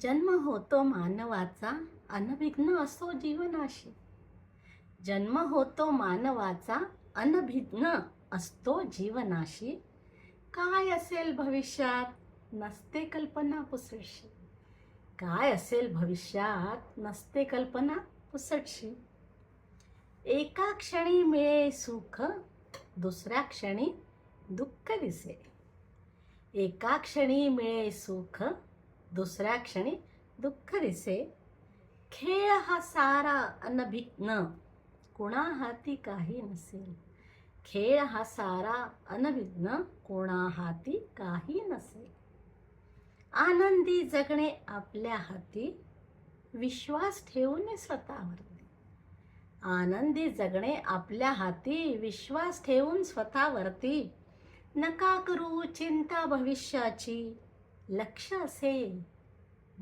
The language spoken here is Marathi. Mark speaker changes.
Speaker 1: जन्म होतो मानवाचा अनभिघ्न असो जीवनाशी. जन्म होतो मानवाचा अनभिघ्न असतो जीवनाशी. काय असेल भविष्यात? नसते कल्पना पुसटशी. काय असेल भविष्यात? नसते कल्पना पुसटशी. एका क्षणी मिळे सुख दुसऱ्या क्षणी दुःख दिसे एका क्षणी मिळे सुख दुसऱ्या क्षणी दुःख दिसे खेळ हा सारा अनभिज्ञ. कुणा हाती काही नसेल. खेळ हा सारा अनभिज्ञ. कोणा हाती काही नसेल. आनंदी जगणे आपल्या हाती. विश्वास ठेवून स्वतःवरती. आनंदी जगणे आपल्या हाती. विश्वास ठेवून स्वतःवरती. नका करू चिंता भविष्याची. लक्ष असेल